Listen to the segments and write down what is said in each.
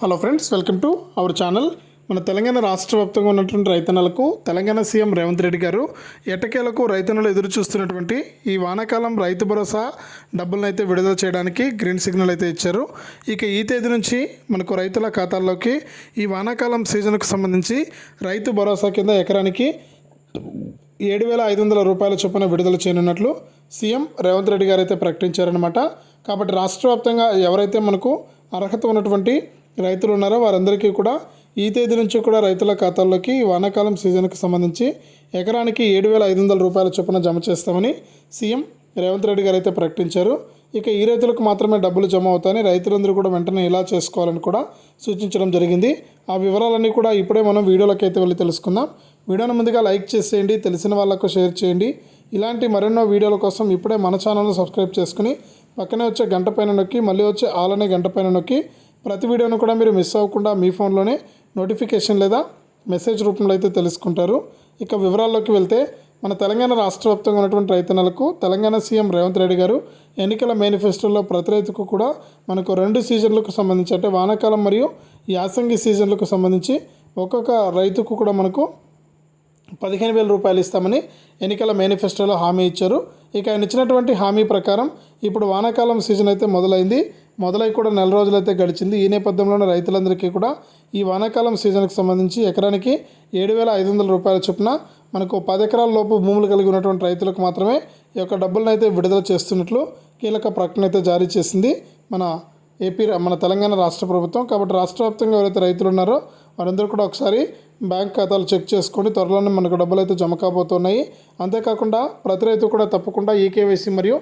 Hello friends welcome to our channel. మన తెలంగాణ రాష్ట్ర వ్యాప్తంగా ఉన్నటువంటి రైతన్నలకు తెలంగాణ సీఎం రేవంత్ రెడ్డి గారు ఎటకేలకు రైతన్నలు ఎదురు చూస్తున్నటువంటి ఈ వానాకాలం రైతు భరోసా డబ్బులను అయితే విడుదల చేయడానికి గ్రీన్ సిగ్నల్ అయితే ఇచ్చారు. ఇక ఈ తేదీ నుంచి మనకు రైతుల ఖాతాల్లోకి ఈ వానాకాలం సీజన్కు సంబంధించి రైతు భరోసా కింద ఎకరానికి ఏడు వేల ఐదు వందల రూపాయల చొప్పున విడుదల చేయనున్నట్లు సీఎం రేవంత్ రెడ్డి గారు అయితే ప్రకటించారనమాట కాబట్టి రాష్ట్ర వ్యాప్తంగా ఎవరైతే మనకు అర్హత ఉన్నటువంటి రైతులు ఉన్నారో వారందరికీ కూడా ఈ తేదీ నుంచి కూడా రైతుల ఖాతాల్లోకి వానాకాలం సీజన్కి సంబంధించి ఎకరానికి ఏడు వేల ఐదు వందల రూపాయల చొప్పున జమ చేస్తామని సీఎం రేవంత్ రెడ్డి గారు అయితే ప్రకటించారు. ఇక ఈ రైతులకు మాత్రమే డబ్బులు జమ అవుతాయని రైతులందరూ కూడా వెంటనే ఇలా చేసుకోవాలని కూడా సూచించడం జరిగింది. ఆ వివరాలన్నీ కూడా ఇప్పుడే మనం వీడియోలోకి అయితే వెళ్ళి తెలుసుకుందాం. వీడియోను ముందుగా లైక్ చేసేయండి తెలిసిన వాళ్ళకు షేర్ చేయండి. ఇలాంటి మరెన్నో వీడియోల కోసం ఇప్పుడే మన ఛానల్ను సబ్స్క్రైబ్ చేసుకుని పక్కనే వచ్చే గంట పైన నొక్కి మళ్ళీ వచ్చే ఆలనే గంట పైన నొక్కి ప్రతి వీడియోను కూడా మీరు మిస్ అవ్వకుండా మీ ఫోన్లోనే నోటిఫికేషన్ లేదా మెసేజ్ రూపంలో అయితే తెలుసుకుంటారు. ఇక వివరాల్లోకి వెళ్తే మన తెలంగాణ రాష్ట్ర వ్యాప్తంగా ఉన్నటువంటి రైతన్నలకు తెలంగాణ సీఎం రేవంత్ రెడ్డి గారు ఎన్నికల మేనిఫెస్టోలో ప్రతి రైతుకు కూడా మనకు రెండు సీజన్లకు సంబంధించి అంటే వానాకాలం మరియు యాసంగి సీజన్లకు సంబంధించి ఒక్కొక్క రైతుకు కూడా మనకు పదిహేను వేల రూపాయలు ఇస్తామని ఎన్నికల మేనిఫెస్టోలో హామీ ఇచ్చారు. ఇక ఆయన ఇచ్చినటువంటి హామీ ప్రకారం ఇప్పుడు వానాకాలం సీజన్ అయితే మొదలైంది. మొదలై కూడా నెల రోజులైతే గడిచింది. ఈ నేపథ్యంలోనే రైతులందరికీ కూడా ఈ వానాకాలం సీజన్కి సంబంధించి ఎకరానికి ఏడు వేల ఐదు వందల రూపాయల చొప్పున మనకు పది ఎకరాల లోపు భూములు కలిగి ఉన్నటువంటి రైతులకు మాత్రమే ఈ యొక్క డబ్బులను అయితే విడుదల చేస్తున్నట్లు కీలక ప్రకటన అయితే జారీ చేసింది మన ఏపీ మన తెలంగాణ రాష్ట్ర ప్రభుత్వం. కాబట్టి రాష్ట్ర వ్యాప్తంగా ఎవరైతే రైతులు ఉన్నారో వారందరూ కూడా ఒకసారి బ్యాంక్ ఖాతాలు చెక్ చేసుకొని త్వరలోనే మనకు డబ్బులు అయితే జమ కాబోతున్నాయి. అంతేకాకుండా ప్రతి రైతు కూడా తప్పకుండా ఈకేవైసీ మరియు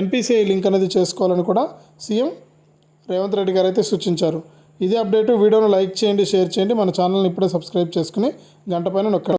ఎన్పిసిఐ లింక్ అనేది చేసుకోవాలని కూడా సీఎం రేవంత్ రెడ్డి గారు అయితే సూచించారు. ఇదే అప్డేట్ వీడియోను లైక్ చేయండి షేర్ చేయండి. మన ఛానల్ని ఇప్పుడే సబ్స్క్రైబ్ చేసుకుని గంట పైన నొక్కండి.